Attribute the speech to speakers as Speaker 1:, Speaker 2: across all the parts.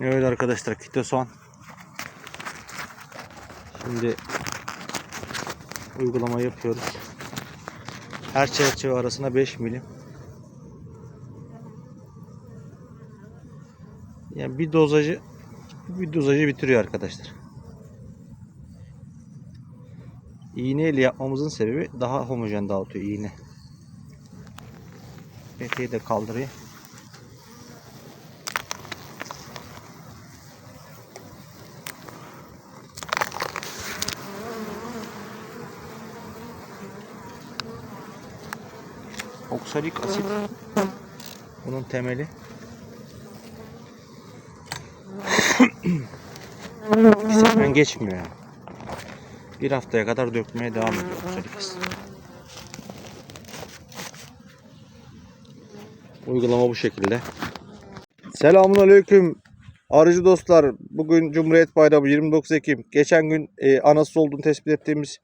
Speaker 1: Evet arkadaşlar kitoson. Şimdi uygulama yapıyoruz. Her çerçeve arasına 5 milim. Yani bir dozajı bir dozajı bitiriyor arkadaşlar. İğne ile yapmamızın sebebi daha homojen dağıtıyor iğne. Peteği de kaldırayım. Oksalik asit bunun temeli. Bizimden geçmiyor yani. Bir haftaya kadar dökmeye devam ediyor oksalik asit. Uygulama bu şekilde. Selamun aleyküm. Arıcı dostlar, bugün Cumhuriyet Bayramı 29 Ekim. Geçen gün e, anası olduğunu tespit ettiğimiz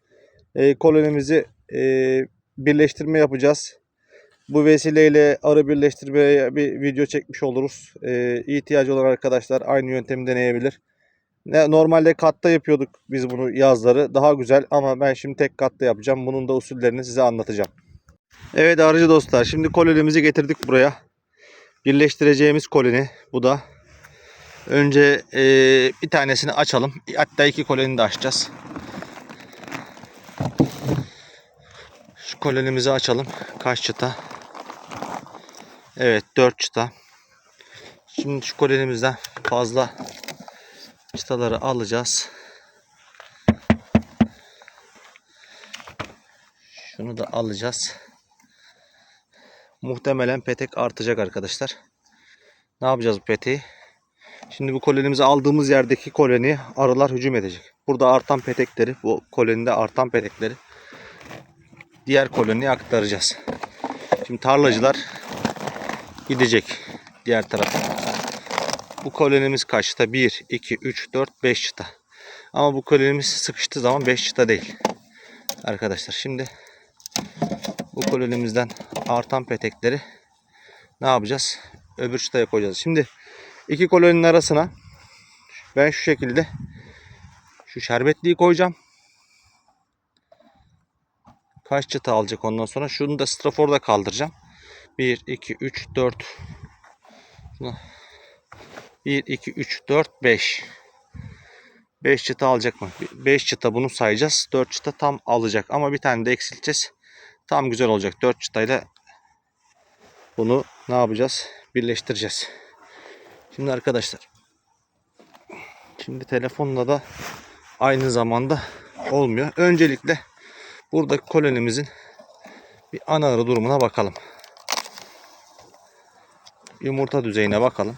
Speaker 1: e, kolonimizi e, birleştirme yapacağız. Bu vesileyle arı birleştirmeye bir video çekmiş oluruz. E, ihtiyacı olan arkadaşlar aynı yöntemi deneyebilir. Ne, normalde katta yapıyorduk biz bunu yazları. Daha güzel ama ben şimdi tek katta yapacağım. Bunun da usullerini size anlatacağım. Evet arıcı dostlar, şimdi kolonimizi getirdik buraya. Birleştireceğimiz koloni bu da. Önce e, bir tanesini açalım. Hatta iki koloni de açacağız. Şu kolonimizi açalım. Kaç çıta? Evet 4 çıta. Şimdi şu kolonimizden fazla çıtaları alacağız. Şunu da alacağız. Muhtemelen petek artacak arkadaşlar. Ne yapacağız bu peteği? Şimdi bu kolonimizi aldığımız yerdeki koloni arılar hücum edecek. Burada artan petekleri, bu kolonide artan petekleri diğer koloniye aktaracağız. Şimdi tarlacılar gidecek diğer tarafa. Bu kolonimiz kaçta? 1, 2, 3, 4, 5 çıta. Ama bu kolonimiz sıkıştığı zaman 5 çıta değil. Arkadaşlar şimdi bu kolonimizden artan petekleri ne yapacağız? Öbür çıtaya koyacağız. Şimdi iki koloninin arasına ben şu şekilde şu şerbetliği koyacağım. Kaç çıta alacak ondan sonra? Şunu da straforda kaldıracağım. 1, 2, 3, 4 1, 2, 3, 4, 5 5 çıta alacak mı? 5 çıta bunu sayacağız. 4 çıta tam alacak. Ama bir tane de eksilteceğiz. Tam güzel olacak. 4 çıtayla bunu ne yapacağız? Birleştireceğiz. Şimdi arkadaşlar. Şimdi telefonla da aynı zamanda olmuyor. Öncelikle buradaki kolonimizin bir ana arı durumuna bakalım. Yumurta düzeyine bakalım.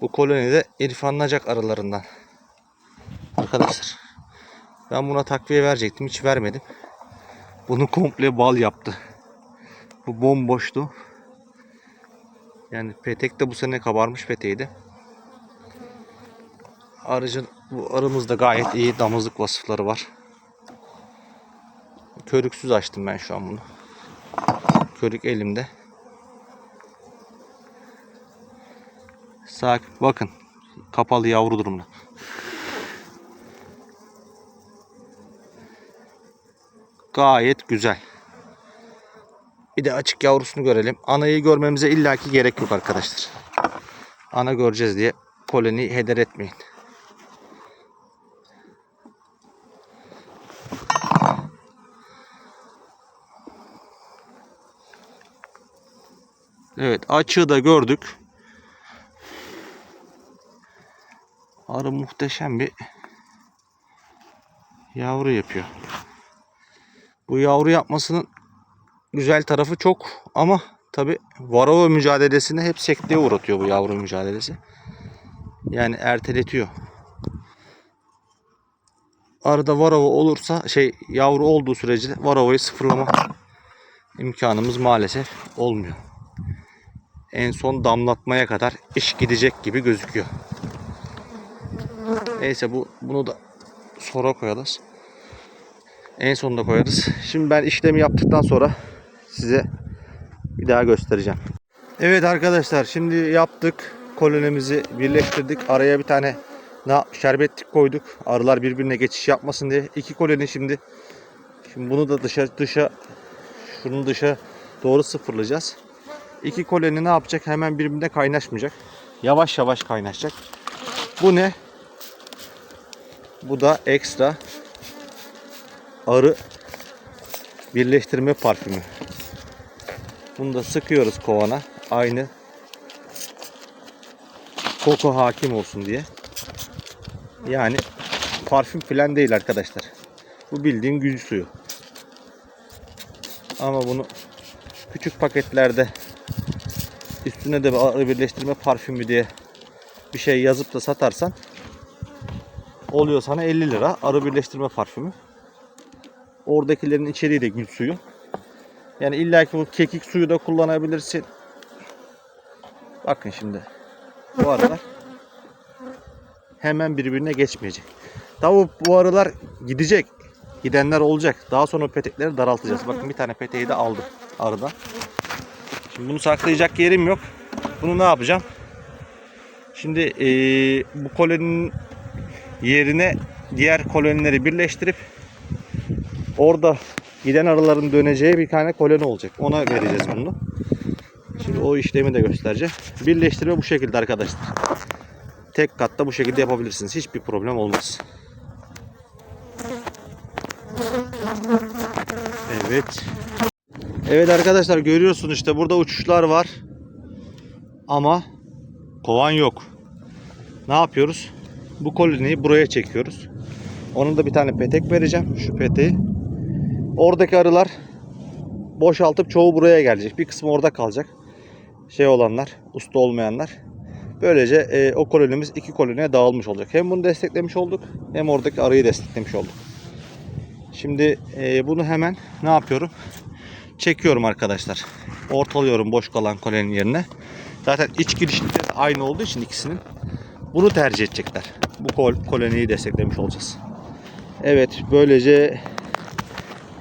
Speaker 1: Bu koloni de irfanlanacak arılarından. Arkadaşlar. Ben buna takviye verecektim. Hiç vermedim. Bunu komple bal yaptı. Bu bomboştu. Yani petek de bu sene kabarmış peteğiydi. Arıcın bu arımızda gayet iyi damızlık vasıfları var. Körüksüz açtım ben şu an bunu. Körük elimde. Sakin bakın. Kapalı yavru durumda. Gayet güzel. Bir de açık yavrusunu görelim. Anayı görmemize illaki gerek yok arkadaşlar. Ana göreceğiz diye koloni heder etmeyin. Evet açığı da gördük. Arı muhteşem bir yavru yapıyor. Bu yavru yapmasının güzel tarafı çok ama tabi varova mücadelesini hep sekteye uğratıyor bu yavru mücadelesi. Yani erteletiyor. Arada varova olursa şey yavru olduğu sürece varovayı sıfırlama imkanımız maalesef olmuyor. En son damlatmaya kadar iş gidecek gibi gözüküyor. Neyse bu bunu da sonra koyarız. En sonunda koyarız. Şimdi ben işlemi yaptıktan sonra size bir daha göstereceğim. Evet arkadaşlar şimdi yaptık. Kolonimizi birleştirdik. Araya bir tane şerbetlik koyduk. Arılar birbirine geçiş yapmasın diye. İki koloni şimdi. Şimdi bunu da dışa dışa şunu dışa doğru sıfırlayacağız. İki koloni ne yapacak? Hemen birbirine kaynaşmayacak. Yavaş yavaş kaynaşacak. Bu ne? Bu da ekstra arı birleştirme parfümü. Bunu da sıkıyoruz kovana. Aynı koku hakim olsun diye. Yani parfüm falan değil arkadaşlar. Bu bildiğin gül suyu. Ama bunu küçük paketlerde üstüne de arı birleştirme parfümü diye bir şey yazıp da satarsan oluyor sana 50 lira arı birleştirme parfümü. Oradakilerin içeriği de gül suyu. Yani illaki bu kekik suyu da kullanabilirsin. Bakın şimdi. Bu arılar hemen birbirine geçmeyecek. Tabi bu arılar gidecek. Gidenler olacak. Daha sonra petekleri daraltacağız. Bakın bir tane peteği de aldım arıdan. Şimdi bunu saklayacak yerim yok. Bunu ne yapacağım? Şimdi eee, bu koloninin yerine diğer kolonileri birleştirip orada giden arıların döneceği bir tane koloni olacak. Ona vereceğiz bunu. Şimdi o işlemi de göstereceğim. Birleştirme bu şekilde arkadaşlar. Tek katta bu şekilde yapabilirsiniz. Hiçbir problem olmaz. Evet. Evet arkadaşlar görüyorsunuz işte burada uçuşlar var. Ama kovan yok. Ne yapıyoruz? Bu koloniyi buraya çekiyoruz. Onun da bir tane petek vereceğim. Şu peteği. Oradaki arılar boşaltıp çoğu buraya gelecek. Bir kısmı orada kalacak. Şey olanlar, usta olmayanlar. Böylece e, o kolonimiz iki koloniye dağılmış olacak. Hem bunu desteklemiş olduk hem oradaki arıyı desteklemiş olduk. Şimdi e, bunu hemen ne yapıyorum? Çekiyorum arkadaşlar. Ortalıyorum boş kalan koloninin yerine. Zaten iç girişlikleri aynı olduğu için ikisinin bunu tercih edecekler. Bu kol koloniyi desteklemiş olacağız. Evet böylece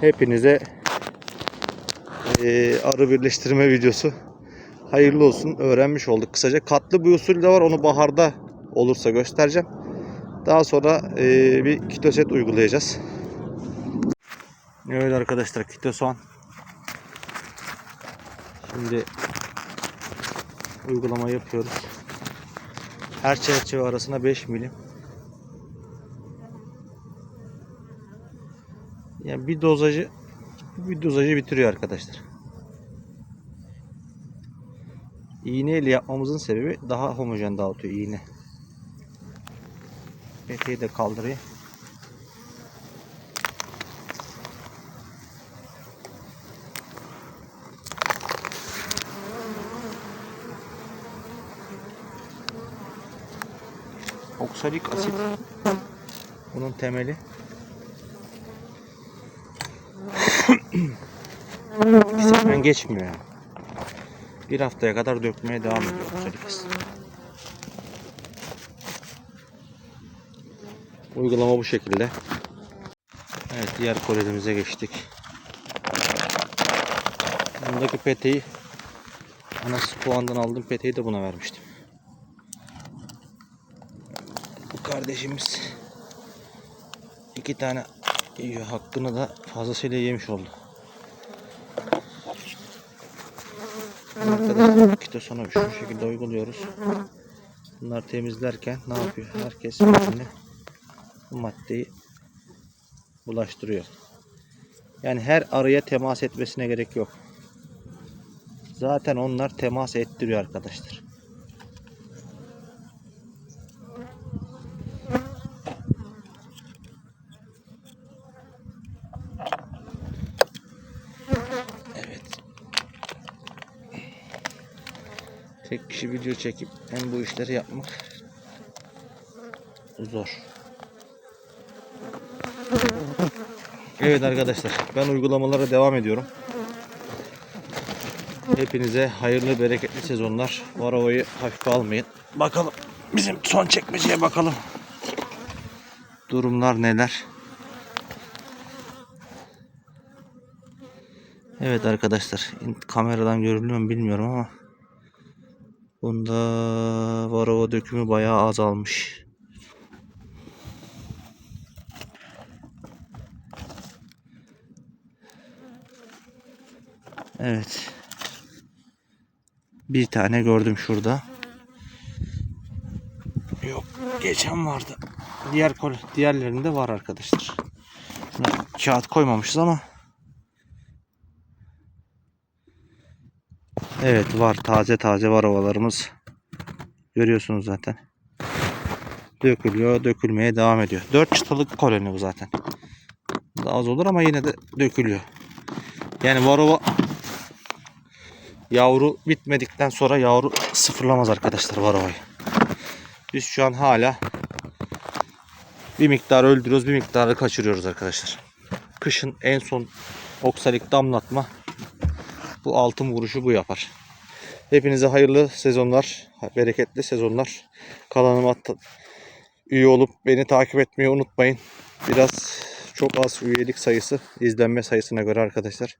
Speaker 1: hepinize e, arı birleştirme videosu hayırlı olsun öğrenmiş olduk kısaca. Katlı bir usul de var onu baharda olursa göstereceğim. Daha sonra e, bir kitoset uygulayacağız. Evet arkadaşlar kitoson. Şimdi uygulama yapıyoruz. Her çerçeve arasına 5 milim. Yani bir dozajı bir dozajı bitiriyor arkadaşlar. İğne ile yapmamızın sebebi daha homojen dağıtıyor iğne. Peteği de kaldırayım. Oksalik asit bunun temeli. Bizimden geçmiyor yani. Bir haftaya kadar dökmeye devam ediyor oksalik asit. Uygulama bu şekilde. Evet diğer kolonimize geçtik. Bundaki peteği anası puandan aldım peteği de buna vermiştim. Bu kardeşimiz iki tane yiyor. Hakkını da fazlasıyla yemiş oldu. Arkadaşlar kitosonu şu şekilde uyguluyoruz. Bunlar temizlerken ne yapıyor? Herkes bu maddeyi bulaştırıyor. Yani her araya temas etmesine gerek yok. Zaten onlar temas ettiriyor arkadaşlar. Tek kişi video çekip hem bu işleri yapmak zor. Evet arkadaşlar ben uygulamalara devam ediyorum. Hepinize hayırlı bereketli sezonlar. Varavayı hafife almayın. Bakalım bizim son çekmeceye bakalım. Durumlar neler? Evet arkadaşlar kameradan görünüyor mu bilmiyorum ama Bunda varova dökümü bayağı azalmış. Evet. Bir tane gördüm şurada. Yok, geçen vardı. Diğer kol diğerlerinde var arkadaşlar. Şuna kağıt koymamışız ama Evet var taze taze var ovalarımız. Görüyorsunuz zaten. Dökülüyor, dökülmeye devam ediyor. 4 çıtalık koloni bu zaten. Daha az olur ama yine de dökülüyor. Yani varova yavru bitmedikten sonra yavru sıfırlamaz arkadaşlar varovayı. Biz şu an hala bir miktar öldürüyoruz, bir miktarı kaçırıyoruz arkadaşlar. Kışın en son oksalik damlatma bu altın vuruşu bu yapar. Hepinize hayırlı sezonlar, bereketli sezonlar. Kanalıma üye olup beni takip etmeyi unutmayın. Biraz çok az üyelik sayısı izlenme sayısına göre arkadaşlar.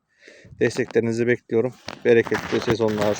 Speaker 1: Desteklerinizi bekliyorum. Bereketli sezonlar.